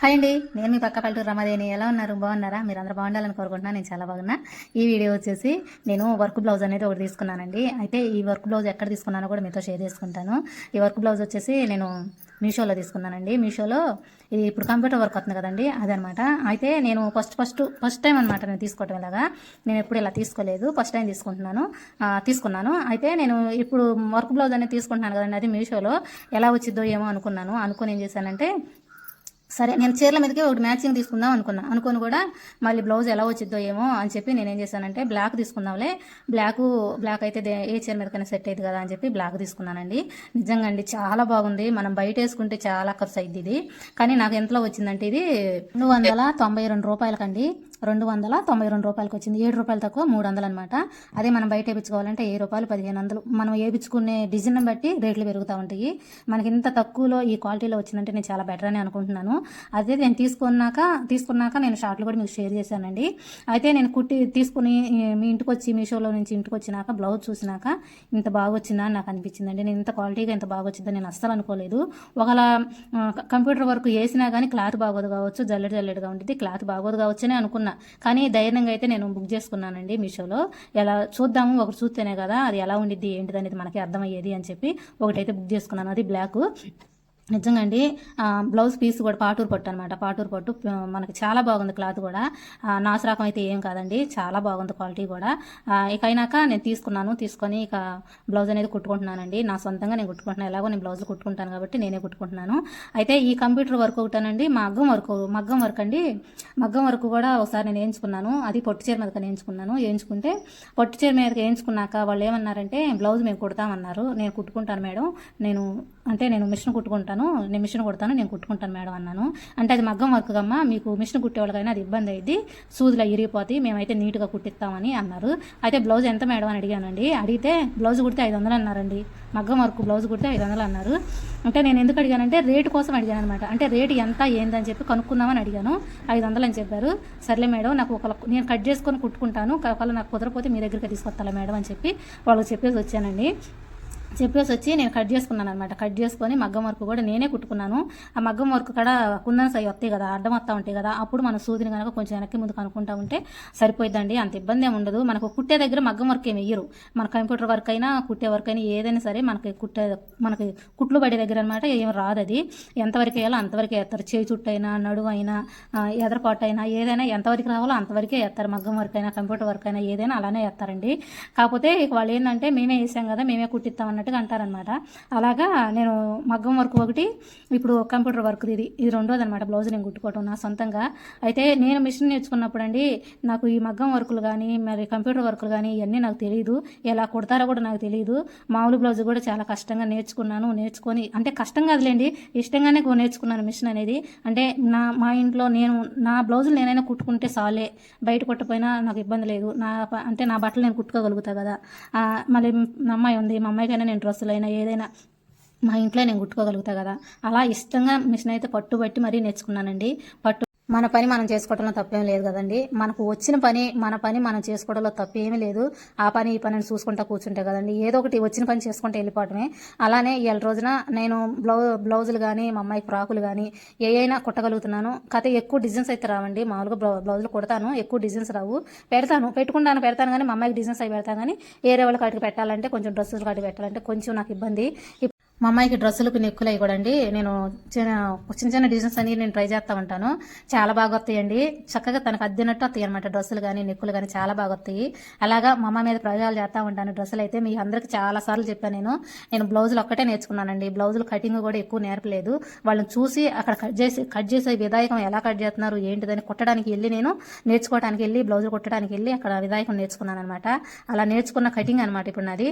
Hi అండి నేను మీ పక్క పల్లెటూరు రమాదేని ఎలా ఉన్నారు? బాగున్నారా? మీరు అందరూ బాగుండాలని కోరుకుంటున్నా. నేను చాలా బాగున్నా. ఈ వీడియో వచ్చేసి నేను వర్క్ బ్లౌజ్ అనేది ఒకటి తీసుకున్నానండి. అయితే ఈ వర్క్ బ్లౌజ్ ఎక్కడ తీసుకున్నానో కూడా మీతో షేర్ చేసుకుంటాను. ఈ వర్క్ బ్లౌజ్ వచ్చేసి నేను మీషోలో తీసుకున్నానండి. మీషోలో ఇది ఇప్పుడు కంప్యూటర్ వర్క్ అవుతుంది కదండి అదనమాట. అయితే నేను ఫస్ట్ ఫస్ట్ ఫస్ట్ టైం అనమాట నేను తీసుకోవటం ఇలాగా. నేను ఎప్పుడు ఇలా తీసుకోలేదు. ఫస్ట్ టైం తీసుకుంటున్నాను. తీసుకున్నాను. అయితే నేను ఇప్పుడు వర్క్ బ్లౌజ్ అనేది తీసుకుంటున్నాను కదండి. అది మీషోలో ఎలా వచ్చిద్దో ఏమో అనుకున్నాను. అనుకుని ఏం చేశానంటే సరే నేను చీరల మీదకి ఒకటి మ్యాచింగ్ తీసుకుందాం అనుకున్నా. అనుకుని కూడా మళ్ళీ బ్లౌజ్ ఎలా వచ్చిద్దో ఏమో అని చెప్పి నేను ఏం చేశానంటే బ్లాక్ తీసుకుందాంలే. బ్లాక్ బ్లాక్ అయితే ఏ చీర మీదకైనా సెట్ అయ్యింది కదా అని చెప్పి బ్లాక్ తీసుకున్నానండి. నిజంగా అండి చాలా బాగుంది. మనం బయట వేసుకుంటే చాలా ఖర్చు అయింది ఇది. కానీ నాకు ఎంతలో వచ్చిందంటే ఇది రెండు వందల తొంభై రెండు రూపాయలకండి. రెండు వందల తొంభై రెండు రూపాయలకి వచ్చింది. ఏడు రూపాయలు తక్కువ మూడు వందలు అనమాట అదే మనం బయట వేయించుకోవాలంటే ఏ రూపాయలు పదిహేను వందలు. మనం వేయించుకునే డిజైన్ బట్టి రేట్లు పెరుగుతూ ఉంటాయి. మనకి ఇంత తక్కువలో ఈ క్వాలిటీలో వచ్చిందంటే నేను చాలా బెటర్ అని అనుకుంటున్నాను. అదే నేను తీసుకున్నాక తీసుకున్నాక నేను షార్ట్లు కూడా మీకు షేర్ చేశానండి. అయితే నేను కుట్టి తీసుకుని మీ ఇంటికి వచ్చి మీషోలో నుంచి ఇంటికి వచ్చినాక బ్లౌజ్ చూసినాక ఇంత బాగా వచ్చిందా అని నాకు అనిపించిందండి. నేను ఇంత క్వాలిటీగా ఇంత బాగా వచ్చిందని నేను అస్సలు అనుకోలేదు. ఒకవేళ కంప్యూటర్ వర్క్ వేసినా కానీ క్లాత్ బాగోదు కావచ్చు జల్లెడ జల్లెడగా ఉంటుంది క్లాత్ బాగోదు కావచ్చు అనుకున్నా. కానీ ధైర్యంగా అయితే నేను బుక్ చేసుకున్నానండి మీషోలో. ఎలా చూద్దాము ఒకటి చూస్తేనే కదా అది ఎలా ఉండిద్ది ఏంటిది అనేది మనకి అర్థమయ్యేది అని చెప్పి ఒకటైతే బుక్ చేసుకున్నాను. అది బ్లాక్. నిజంగా అండి బ్లౌజ్ పీస్ కూడా పాటూరు పట్టు అనమాట పాటూరు పట్టు మనకి చాలా బాగుంది క్లాత్ కూడా. నాసు రకం అయితే ఏం కాదండి చాలా బాగుంది క్వాలిటీ కూడా. ఇక అయినాక నేను తీసుకున్నాను తీసుకొని ఇక బ్లౌజ్ అనేది కుట్టుకుంటున్నానండి. నా సొంతంగా నేను కుట్టుకుంటున్నాను ఎలాగో నేను బ్లౌజ్ కుట్టుకుంటాను కాబట్టి నేనే కుట్టుకుంటున్నాను. అయితే ఈ కంప్యూటర్ వర్క్ ఒకటేనండి మగ్గం వర్క్ మగ్గం వర్క్ అండి. మగ్గం వర్క్ కూడా ఒకసారి నేను వేయించుకున్నాను. అది పొట్టు చీర మీదకి వేయించుకున్నాను. వేయించుకుంటే పొట్టు చీర మీదకి వేయించుకున్నాక వాళ్ళు ఏమన్నారంటే బ్లౌజ్ మేము కుడతామన్నారు నేను కుట్టుకుంటాను మేడం. నేను అంటే నేను మిషన్ కుట్టుకుంటాను నేను మిషన్ కుడతాను నేను కుట్టుకుంటాను మేడం అన్నాను. అంటే అది మగ్గం వర్క్ అమ్మా మీకు మిషన్ కుట్టేవాళ్ళకైనా అది ఇబ్బంది అయింది సూదులు ఇరిగిపోతాయి మేమైతే నీట్గా కుట్టిస్తామని అన్నారు. అయితే బ్లౌజ్ ఎంత మేడం అని అడిగానండి. అడిగితే బ్లౌజ్ కుడితే ఐదు వందలు అన్నారండి. మగ్గం వర్క్ బ్లౌజ్ కుడితే ఐదు వందలు అన్నారు. అంటే నేను ఎందుకు అడిగానంటే రేటు కోసం అడిగాను అనమాట అంటే రేటు ఎంత ఏందని చెప్పి కనుక్కుందామని అడిగాను. ఐదు వందలు అని చెప్పారు. సర్లే మేడం నాకు ఒక నేను కట్ చేసుకొని కుట్టుకుంటాను. ఒకవేళ నాకు కుదరపోతే మీ దగ్గరికి తీసుకొస్తాను మేడం అని చెప్పి వాళ్ళకి చెప్పేసి వచ్చానండి. చెప్పేసి వచ్చి నేను కట్ చేసుకున్నాను అనమాట కట్ చేసుకొని మగ్గం వర్క్ కూడా నేనే కుట్టుకున్నాను. ఆ మగ్గం వర్క్ కూడా కుందన సై వస్తాయి కదా అడ్డం వస్తూ ఉంటాయి కదా అప్పుడు మన సూదిని కనుక కొంచెం వెనక్కి ముందు కనుక్కుంటా ఉంటే సరిపోయిద్దండి అంత ఇబ్బంది ఏమి ఉండదు. మనకు కుట్టే దగ్గర మగ్గం వర్క్ ఏమి వెయ్యరు మన కంప్యూటర్ వర్క్ అయినా కుట్టే వర్క్ అయినా ఏదైనా సరే మనకి కుట్టే మనకి కుట్లు పడే దగ్గర అనమాట ఏం రాదు అది. ఎంతవరకు వేయాలో అంతవరకు వేస్తారు. చేయి చుట్టైనా అయినా నడువు అయినా ఎదరపాటు అయినా ఏదైనా ఎంతవరకు రావాలో అంతవరకే వేస్తారు. మగ్గం వర్క్ అయినా కంప్యూటర్ వర్క్ అయినా ఏదైనా అలానే వేస్తారండి. కాకపోతే వాళ్ళు ఏంటంటే మేమే వేసాం కదా మేమే కుట్టిస్తాం అన్నట్టు అన్నట్టుగా అంటారనమాట అలాగా నేను మగ్గం వర్క్ ఒకటి ఇప్పుడు కంప్యూటర్ వర్క్ ఇది ఇది రెండోది అనమాట బ్లౌజ్ నేను కుట్టుకోవటం నా సొంతంగా. అయితే నేను మిషన్ నేర్చుకున్నప్పుడు అండి నాకు ఈ మగ్గం వర్కులు కానీ మరి కంప్యూటర్ వర్కులు కానీ ఇవన్నీ నాకు తెలియదు ఎలా కుడతారో కూడా నాకు తెలియదు మామూలు బ్లౌజ్ కూడా చాలా కష్టంగా నేర్చుకున్నాను నేర్చుకొని అంటే కష్టం కాదులేండి ఇష్టంగానే నేర్చుకున్నాను మిషన్ అనేది. అంటే నా మా ఇంట్లో నేను నా బ్లౌజులు నేనైనా కుట్టుకుంటే సాలే. బయట కుట్టపోయినా నాకు ఇబ్బంది లేదు. నా అంటే నా బట్టలు నేను కుట్టుకోగలుగుతా కదా. మళ్ళీ మా అమ్మాయి ఉంది మా అమ్మాయికైనా నేను డ్రెస్సులైనా ఏదైనా మా ఇంట్లో నేను కుట్టుకోగలుగుతా కదా. అలా ఇష్టంగా మిషన్ అయితే పట్టుబట్టి మరీ నేర్చుకున్నానండి. పట్టు మన పని మనం చేసుకోవడంలో తప్పేం లేదు కదండి. మనకు వచ్చిన పని మన పని మనం చేసుకోవడంలో తప్పేమీ లేదు. ఆ పని ఈ పనిని చూసుకుంటా కూర్చుంటే కదండి. ఏదో ఒకటి వచ్చిన పని చేసుకుంటే వెళ్ళిపోవటమే. అలానే ఇవాళ రోజున నేను బ్లౌ బ్లౌజులు కానీ మా అమ్మాయి ఫ్రాకులు కానీ ఏ అయినా కుట్టగలుగుతున్నాను. కథ ఎక్కువ డిజైన్స్ అయితే రావండి. మామూలుగా బ్లౌ బ్లౌజులు కుడతాను. ఎక్కువ డిజైన్స్ రావు. పెడతాను. పెట్టుకుంటాను. పెడతాను కానీ మా అమ్మాయికి డిజైన్స్ అవి పెడతాను కానీ ఏరే వాళ్ళకి వాటికి పెట్టాలంటే కొంచెం డ్రెస్సులు కాటికి పెట్టాలంటే కొంచెం నాకు ఇబ్బంది. మా అమ్మాయికి డ్రెస్సులకు నెక్కులు అవి కూడా అండి. నేను చిన్న చిన్న చిన్న డిజైన్స్ అన్ని నేను ట్రై చేస్తూ ఉంటాను. చాలా బాగా వస్తాయండి. చక్కగా తనకు అద్దినట్టు వస్తాయి అనమాట డ్రెస్సులు కానీ నెక్కులు కానీ చాలా బాగా వస్తాయి. అలాగా మా అమ్మ మీద ప్రయోగాలు చేస్తూ ఉంటాను డ్రెస్సులు అయితే. మీ అందరికి చాలా సార్లు చెప్పాను నేను. నేను బ్లౌజులు ఒక్కటే నేర్చుకున్నానండి. బ్లౌజులు కటింగ్ కూడా ఎక్కువ నేర్పలేదు. వాళ్ళని చూసి అక్కడ కట్ చేసి కట్ చేసే విధాయకం ఎలా కట్ చేస్తున్నారు ఏంటిదని కుట్టడానికి వెళ్ళి నేను నేర్చుకోవడానికి వెళ్ళి బ్లౌజులు కుట్టడానికి వెళ్ళి అక్కడ విధాయకం నేర్చుకున్నాను అనమాట అలా నేర్చుకున్న కటింగ్ అనమాట ఇప్పుడు నాది.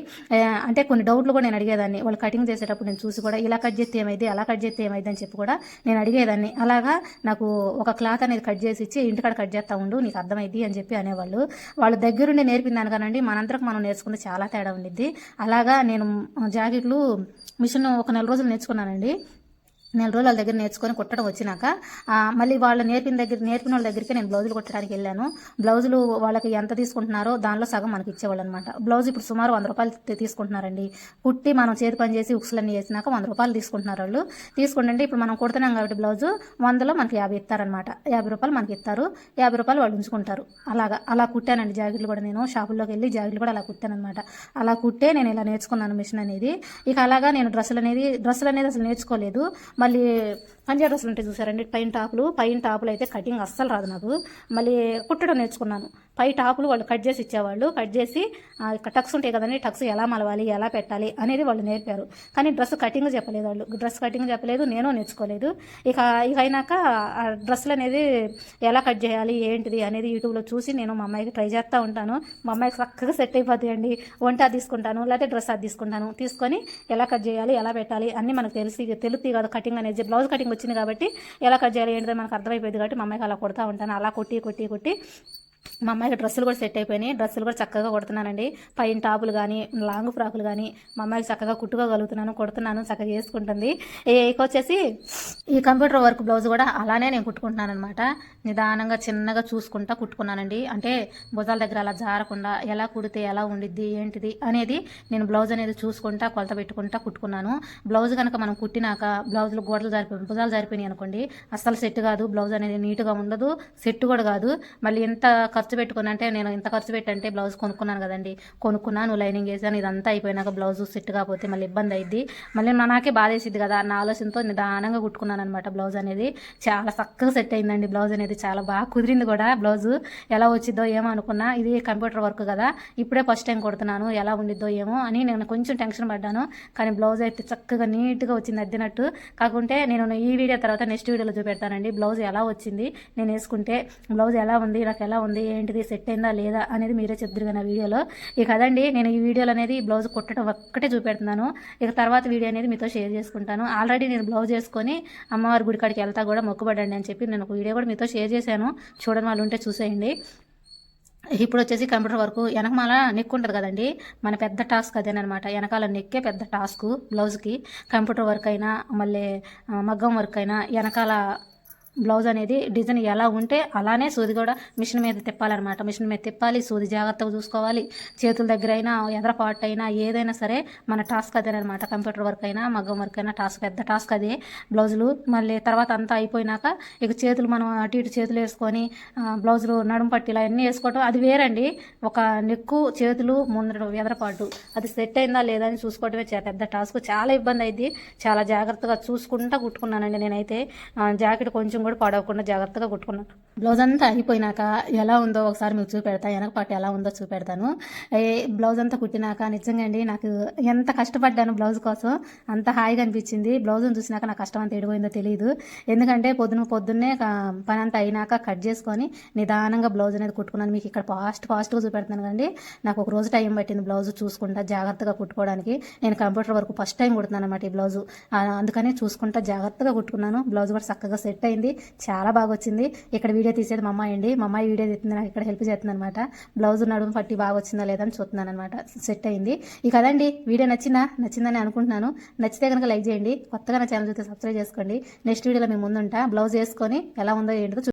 అంటే కొన్ని డౌట్లు కూడా నేను అడిగేదాన్ని. వాళ్ళు కటింగ్ చేసేటప్పుడు నేను చూసి కూడా ఇలా కట్ చేస్తే ఏమైంది? అలా కట్ చేస్తే ఏమైంది? అని చెప్పి కూడా నేను అడిగేదాన్ని. అలాగా నాకు ఒక క్లాత్ అనేది కట్ చేసి ఇచ్చి ఇంటికాడ కట్ చేస్తా ఉండు నీకు అర్థమైంది అని చెప్పి అనేవాళ్ళు. వాళ్ళ దగ్గరుండి నేర్పిందాను కానండి మనందరికి మనం నేర్చుకుంటే చాలా తేడా ఉండిద్ది. అలాగా నేను జాకెట్లు మిషన్ ఒక నెల రోజులు నేర్చుకున్నానండి. నెల రోజులు వాళ్ళ దగ్గర నేర్చుకొని కుట్టడం వచ్చినాక మళ్ళీ వాళ్ళ నేర్పిన దగ్గర నేర్పిన వాళ్ళ దగ్గరికి నేను బ్లౌజులు కుట్టడానికి వెళ్ళాను. బ్లౌజులు వాళ్ళకి ఎంత తీసుకుంటున్నారో దానిలో సగం మనకి ఇచ్చేవాళ్ళు అనమాట బ్లౌజ్ ఇప్పుడు సుమారు వంద రూపాయలు తీసుకుంటున్నారండి. కుట్టి మనం చేతి పని చేసి ఉక్సులన్నీ చేసినాక వంద రూపాయలు తీసుకుంటున్నారు వాళ్ళు. తీసుకుంటుంటే ఇప్పుడు మనం కుడుతున్నాం కాబట్టి బ్లౌజు వందలో మనకి యాభై ఇస్తారనమాట. యాభై రూపాయలు మనకి ఇస్తారు. యాభై రూపాయలు వాళ్ళు ఉంచుకుంటారు. అలాగా. అలా కుట్టానండి జాకెట్లు కూడా నేను. షాపుల్లోకి వెళ్ళి జాకెట్లు కూడా అలా కుట్టానమాట అలా కుట్టే నేను ఇలా నేర్చుకున్నాను మిషన్ అనేది. ఇక అలాగా నేను డ్రెస్సులు అనేది డ్రెస్సులు అనేది అసలు నేర్చుకోలేదు. మళ్ళీ పంజాబ్ డ్రెస్సులు ఉంటాయి చూసారండి పైన టాపులు పైన టాపులు అయితే కటింగ్ అస్సలు రాదు నాకు. మళ్ళీ కుట్టడం నేర్చుకున్నాను. పై టాపులు వాళ్ళు కట్ చేసి ఇచ్చేవాళ్ళు. కట్ చేసి టక్స్ ఉంటాయి కదండి టక్స్ ఎలా మలవాలి ఎలా పెట్టాలి అనేది వాళ్ళు నేర్పారు. కానీ డ్రెస్ కటింగ్ చెప్పలేదు వాళ్ళు. డ్రెస్ కటింగ్ చెప్పలేదు నేను నేర్చుకోలేదు. ఇక ఇక అయినాక ఆ డ్రెస్సులు అనేది ఎలా కట్ చేయాలి ఏంటిది అనేది యూట్యూబ్లో చూసి నేను మా అమ్మాయికి ట్రై చేస్తూ ఉంటాను. మా అమ్మాయికి చక్కగా సెట్ అయిపోతాయండి వంట అది తీసుకుంటాను లేకపోతే డ్రెస్ అది తీసుకుంటాను. తీసుకొని ఎలా కట్ చేయాలి ఎలా పెట్టాలి అన్నీ మనకు తెలిసి తెలుస్తాయి కదా కటింగ్ అనేది. బ్లౌజ్ కటింగ్ వచ్చింది కాబట్టి ఎలా కట్ చేయాలి ఏంటిదో మనకు అర్థమైపోయింది కాబట్టి మా అమ్మాయికి అలా కొడతా ఉంటాను. అలా కొట్టి కొట్టి కొట్టి మా అమ్మాయికి డ్రెస్సులు కూడా సెట్ అయిపోయినాయి. డ్రెస్సులు కూడా చక్కగా కొడుతున్నానండి. పైన టాపులు కానీ లాంగ్ ఫ్రాకులు కానీ మా అమ్మాయికి చక్కగా కుట్టుకోగలుగుతున్నాను కొడుతున్నాను చక్కగా చేసుకుంటుంది. ఇక వచ్చేసి ఈ కంప్యూటర్ వర్క్ బ్లౌజ్ కూడా అలానే నేను కుట్టుకుంటున్నాను అనమాట నిదానంగా చిన్నగా చూసుకుంటా కుట్టుకున్నానండి. అంటే భుజాల దగ్గర అలా జారకుండా ఎలా కుడితే ఎలా ఉండిద్ది ఏంటిది అనేది నేను బ్లౌజ్ అనేది చూసుకుంటా కొలత పెట్టుకుంటా కుట్టుకున్నాను. బ్లౌజ్ కనుక మనం కుట్టినాక బ్లౌజ్లు గోడలు జారిపోయి భుజాలు జారిపోయినాయి అనుకోండి అస్సలు సెట్ కాదు. బ్లౌజ్ అనేది నీట్గా ఉండదు సెట్ కూడా కాదు. మళ్ళీ ఎంత ఖర్చు పెట్టుకున్నా అంటే నేను ఇంత ఖర్చు పెట్టంటే బ్లౌజ్ కొనుక్కున్నాను కదండి. కొనుక్కున్నాను లైనింగ్ వేసాను ఇదంతా అయిపోయినాక బ్లౌజ్ సెట్ కాకపోతే మళ్ళీ ఇబ్బంది అయింది మళ్ళీ నాకే బాధేసిద్ది కదా నా ఆలోచనతో నిదానంగా కుట్టుకున్నాను అనమాట బ్లౌజ్ అనేది. చాలా చక్కగా సెట్ అయిందండి బ్లౌజ్ అనేది. చాలా బాగా కుదిరింది కూడా బ్లౌజ్ ఎలా వచ్చిద్దో ఏమో అనుకున్నా ఇది కంప్యూటర్ వర్క్ కదా ఇప్పుడే ఫస్ట్ టైం కొడుతున్నాను ఎలా ఉండిద్దో ఏమో అని నేను కొంచెం టెన్షన్ పడ్డాను. కానీ బ్లౌజ్ అయితే చక్కగా నీట్గా వచ్చింది అద్దినట్టు. కాకుంటే నేను ఈ వీడియో తర్వాత నెక్స్ట్ వీడియోలో చూపెడతానండి. బ్లౌజ్ ఎలా వచ్చింది నేను వేసుకుంటే బ్లౌజ్ ఎలా ఉంది నాకు ఎలా ఉంది ఏంటిది? సెట్ అయిందా? లేదా? అనేది మీరే చెప్తారు నా వీడియోలో. ఇక అదండి నేను ఈ వీడియోలో అనేది బ్లౌజ్ కుట్టడం ఒక్కటే చూపెడుతున్నాను. ఇక తర్వాత వీడియో అనేది మీతో షేర్ చేసుకుంటాను. ఆల్రెడీ నేను బ్లౌజ్ చేసుకొని అమ్మవారి గుడి కాడికి వెళ్తా కూడా మొక్కుబడండి అని చెప్పి నేను ఒక వీడియో కూడా మీతో షేర్ చేశాను. చూడని వాళ్ళు ఉంటే చూసేయండి. ఇప్పుడు వచ్చేసి కంప్యూటర్ వర్క్. వెనకమాల నెక్ ఉంటుంది కదండి మన పెద్ద టాస్క్ అదేనమాట వెనకాల నెక్కే పెద్ద టాస్క్ బ్లౌజ్కి. కంప్యూటర్ వర్క్ అయినా మళ్ళీ మగ్గం వర్క్ అయినా వెనకాల బ్లౌజ్ అనేది డిజైన్ ఎలా ఉంటే అలానే సూది కూడా మిషన్ మీద తిప్పాలన్నమాట. మిషన్ మీద తిప్పాలి సూది జాగ్రత్తగా చూసుకోవాలి. చేతుల దగ్గర అయినా ఎదర పార్ట్ అయినా ఏదైనా సరే మన టాస్క్ అదేనమాట కంప్యూటర్ వర్క్ అయినా మగ్గం వర్క్ అయినా టాస్క్ పెద్ద టాస్క్ అదే బ్లౌజులు. మళ్ళీ తర్వాత అంతా అయిపోయినాక ఇక చేతులు మనం అటు ఇటు చేతులు వేసుకొని బ్లౌజులు నడుము పట్టి ఇలా అన్నీ వేసుకోవటం అది వేరండి. ఒక నెక్కు చేతులు ముందర ఎదరపాటు అది సెట్ అయిందా లేదా అని చూసుకోవటమే పెద్ద టాస్క్. చాలా ఇబ్బంది అయింది చాలా జాగ్రత్తగా చూసుకుంటా కుట్టుకున్నానండి నేనైతే. జాకెట్ కొంచెం కూడా పడవకుండా జాగ్రత్తగా కుట్టుకున్నాను బ్లౌజ్ అంతా అయిపోయినాక ఎలా ఉందో ఒకసారి మీకు చూపెడతా. వెనక పాటు ఎలా ఉందో చూపెడతాను. ఏ బ్లౌజ్ అంతా కుట్టినాక నిజంగా అండి నాకు ఎంత కష్టపడ్డాను బ్లౌజ్ కోసం. అంత హాయిగా అనిపించింది. బ్లౌజ్ని చూసినాక నా కష్టం అంత ఎడిపోయిందో తెలియదు ఎందుకంటే పొద్దున పొద్దున్నే పని అంతా అయినాక కట్ చేసుకొని నిదానంగా బ్లౌజ్ అనేది కుట్టుకున్నాను. మీకు ఇక్కడ ఫాస్ట్ ఫాస్ట్గా చూపెడతాను కండి నాకు ఒక రోజు టైం పట్టింది బ్లౌజ్ చూసుకుంటా జాగ్రత్తగా కుట్టుకోవడానికి. నేను కంప్యూటర్ వరకు ఫస్ట్ టైం కుడుతున్నాను అనమాట ఈ బ్లౌజ్. అందుకనే చూసుకుంటా జాగ్రత్తగా కుట్టుకున్నాను. బ్లౌజ్ కూడా చక్కగా సెట్ అయింది. చాలా బాగా వచ్చింది. ఇక్కడ వీడియో తీసేది మా అమ్మాయి అండి. మా అమ్మాయి వీడియో తీస్తుంది నాకు ఇక్కడ హెల్ప్ చేస్తుంది అనమాట బ్లౌజ్ నడుము పట్టి బాగా వచ్చిందా లేదా అని చూస్తున్నాను అనమాట సెట్ అయింది. ఈ కదండి వీడియో నచ్చిందా? నచ్చిందని అనుకుంటున్నాను. నచ్చితే కనుక లైక్ చేయండి. కొత్తగా నా ఛానల్ చూస్తే సబ్స్క్రైబ్ చేసుకోండి. నెక్స్ట్ వీడియోలో మేము ముందుంటా. బ్లౌజ్ వేసుకొని ఎలా ఉందో ఏంటో చూ-